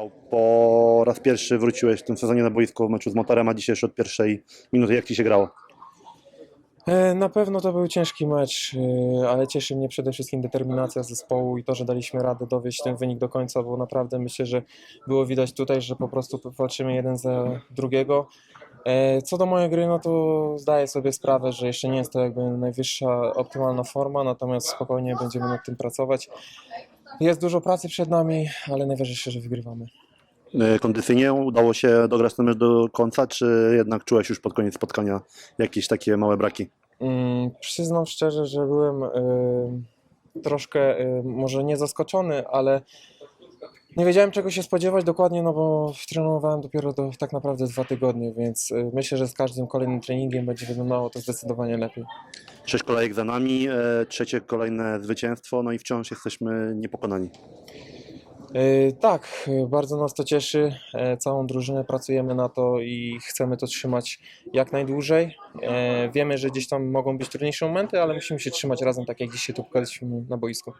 Michał, po raz pierwszy wróciłeś w tym sezonie na boisko w meczu z Motorem, a dzisiaj już od pierwszej minuty. Jak Ci się grało? E, Na pewno to był ciężki mecz, e, ale cieszy mnie przede wszystkim determinacja zespołu i to, że daliśmy radę dowieść ten wynik do końca, bo naprawdę myślę, że było widać tutaj, że po prostu walczymy jeden za drugiego. E, Co do mojej gry, no to zdaję sobie sprawę, że jeszcze nie jest to jakby najwyższa optymalna forma, natomiast spokojnie będziemy nad tym pracować. Jest dużo pracy przed nami, ale najważniejsze, że wygrywamy. E, Kondycyjnie udało się dograć ten mecz do końca, czy jednak czułeś już pod koniec spotkania jakieś takie małe braki? Mm, Przyznam szczerze, że byłem y, troszkę y, może nie zaskoczony, ale nie wiedziałem czego się spodziewać dokładnie, no bo trenowałem dopiero do, tak naprawdę dwa tygodnie, więc y, myślę, że z każdym kolejnym treningiem będzie wyglądało to zdecydowanie lepiej. Sześć kolejek za nami, e, trzecie kolejne zwycięstwo, no i wciąż jesteśmy niepokonani. Y, Tak, bardzo nas to cieszy. E, Całą drużynę pracujemy na to i chcemy to trzymać jak najdłużej. E, Wiemy, że gdzieś tam mogą być trudniejsze momenty, ale musimy się trzymać razem, tak jak dzisiaj tu pokazaliśmy na boisku.